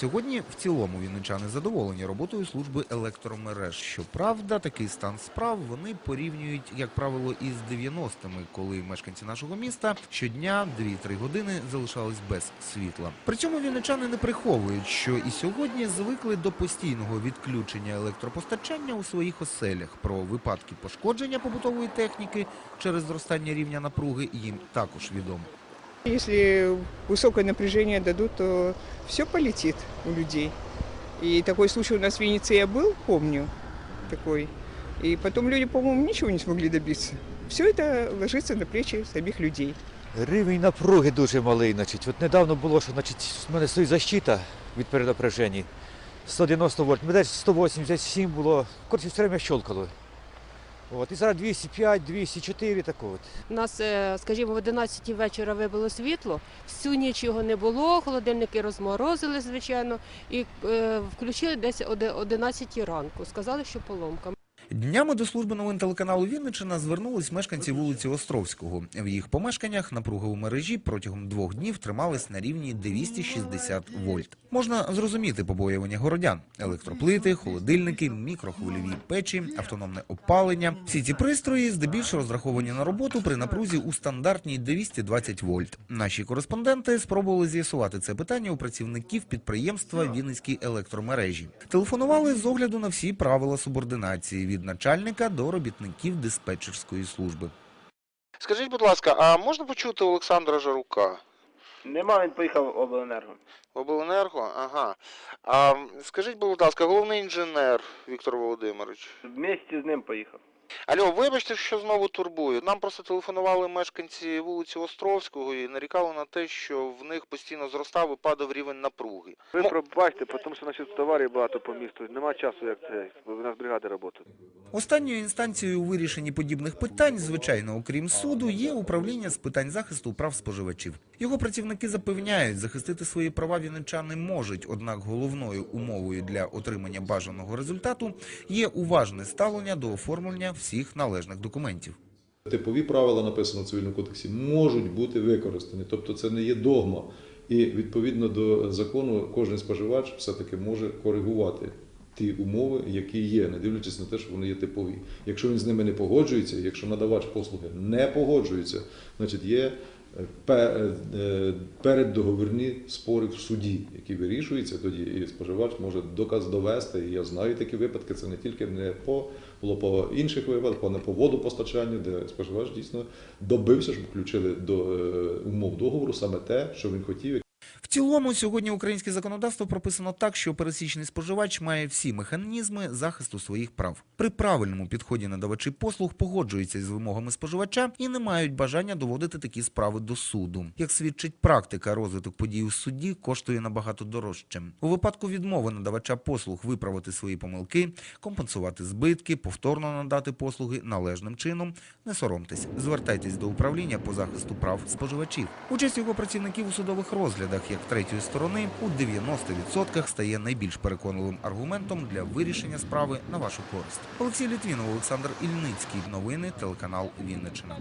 Сьогодні в цілому вінничани задоволені роботою служби електромереж. Щоправда, такий стан справ вони порівнюють, як правило, із 90-ми, коли мешканці нашого міста щодня 2-3 години залишались без світла. При цьому вінничани не приховують, що і сьогодні звикли до постійного відключення електропостачання у своїх оселях. Про випадки пошкодження побутової техніки через зростання рівня напруги їм також відомо. Если высокое напряжение дадут, то все полетит у людей. И такой случай у нас в Венеции был, помню, такой. И потом люди, по-моему, ничего не смогли добиться. Все это ложится на плечи самих людей. Рівень напруги дуже малий. Значить. От недавно було, що значить, в мене стоїть защита від перенапряження. 190 вольт. Мене десь 187 було. Коротше, все время щелкало. От. І зараз 205, 204, так от. У нас, е, скажімо, в 11 вечора вибило світло, всю ніч його не було, холодильники розморозили, звичайно, і е, включили десь о 11 ранку. Сказали, що поломка. Днями до служби новин телеканалу Вінниччина звернулись мешканці вулиці Островського. В їх помешканнях напруга у мережі протягом двох днів трималась на рівні 260 вольт. Можна зрозуміти побоювання городян: електроплити, холодильники, мікрохвильові печі, автономне опалення. Всі ці пристрої здебільшого розраховані на роботу при напрузі у стандартній 220 вольт. Наші кореспонденти спробували з'ясувати це питання у працівників підприємства Вінницькі електромережі. Телефонували з огляду на всі правила субординації від начальника до робітників диспетчерської служби. Скажіть, будь ласка, а можна почути Олександра Жарука? Нема, він поїхав в обленерго. Обленерго? Ага. А скажіть, будь ласка, головний інженер Віктор Володимирович. Вместе з ним поїхав. Алло, вибачте, що знову турбую. Нам просто телефонували мешканці вулиці Островського і нарікали на те, що в них постійно зростав і падав рівень напруги. Ви Ну- пробачте, тому що значить товарів багато по місту. Нема часу, як це. бо В нас бригади працюють. Останньою інстанцією у вирішенні подібних питань, звичайно, окрім суду, є управління з питань захисту прав споживачів. Його працівники запевняють, захистити свої права вінничани можуть, однак головною умовою для отримання бажаного результату є уважне ставлення до оформлення всіх належних документів. Типові правила, написано в цивільному кодексі, можуть бути використані, тобто це не є догма. І відповідно до закону кожен споживач все-таки може коригувати ті умови, які є, не дивлячись на те, що вони є типові. Якщо він з ними не погоджується, якщо надавач послуги не погоджується, значить є переддоговірні спори в суді, які вирішуються тоді, і споживач може доказ довести. І я знаю такі випадки. Це не тільки не по було по інших випадках, не по водопостачанню, де споживач дійсно добився, щоб включили до е, умов договору саме те, що він хотів. Цілому, сьогодні українське законодавство прописано так, що пересічний споживач має всі механізми захисту своїх прав. При правильному підході надавачі послуг погоджуються з вимогами споживача і не мають бажання доводити такі справи до суду. Як свідчить практика, розвиток подій у суді коштує набагато дорожче. У випадку відмови надавача послуг виправити свої помилки, компенсувати збитки, повторно надати послуги належним чином. Не соромтесь, звертайтесь до управління по захисту прав споживачів. Участь його працівників у судових розглядах як третьої сторони у 90% стає найбільш переконливим аргументом для вирішення справи на вашу користь. Олексій Літвінов, Олександр Ільницький. Новини телеканал Вінниччина.